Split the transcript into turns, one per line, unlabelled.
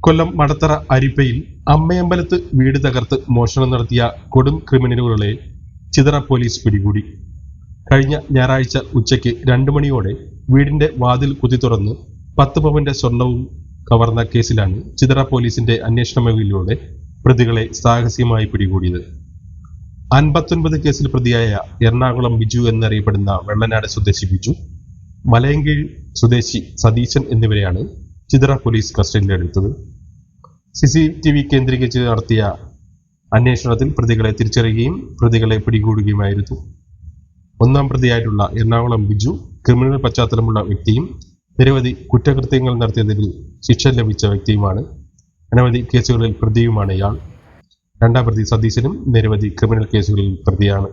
കൊല്ലം മടത്തറ അരിപ്പയിൽ അമ്മയമ്പലത്ത് വീട് തകർത്ത് മോഷണം നടത്തിയ കൊടും ക്രിമിനലുകളെ ചിതറ പോലീസ് പിടികൂടി. കഴിഞ്ഞ ഞായറാഴ്ച ഉച്ചയ്ക്ക് രണ്ടു മണിയോടെ വീടിന്റെ വാതിൽ കുത്തി തുറന്ന് പത്ത് പവന്റെ സ്വർണവും കവർന്ന കേസിലാണ് ചിതറ പോലീസിന്റെ അന്വേഷണ മേഖലയിലൂടെ പ്രതികളെ സാഹസികമായി പിടികൂടിയത്. അൻപത്തൊൻപത് കേസിൽ പ്രതിയായ എറണാകുളം ബിജു എന്നറിയപ്പെടുന്ന വെള്ളനാട് സ്വദേശി ബിജു മലയങ്കീഴ് സ്വദേശി സതീശൻ എന്നിവരെയാണ് ചിതറ പോലീസ് കസ്റ്റഡിയിലെടുത്തത് സി സി ടി വി കേന്ദ്രീകരിച്ച് നടത്തിയ അന്വേഷണത്തിൽ പ്രതികളെ തിരിച്ചറിയുകയും പ്രതികളെ പിടികൂടുകയുമായിരുന്നു. ഒന്നാം പ്രതിയായിട്ടുള്ള എറണാകുളം ബിജു ക്രിമിനൽ പശ്ചാത്തലമുള്ള വ്യക്തിയും നിരവധി കുറ്റകൃത്യങ്ങൾ നടത്തിയതിൽ ശിക്ഷ ലഭിച്ച വ്യക്തിയുമാണ്. അനവധി കേസുകളിൽ പ്രതിയുമാണ് ഇയാൾ. രണ്ടാം പ്രതി സതീശനും നിരവധി ക്രിമിനൽ കേസുകളിൽ പ്രതിയാണ്.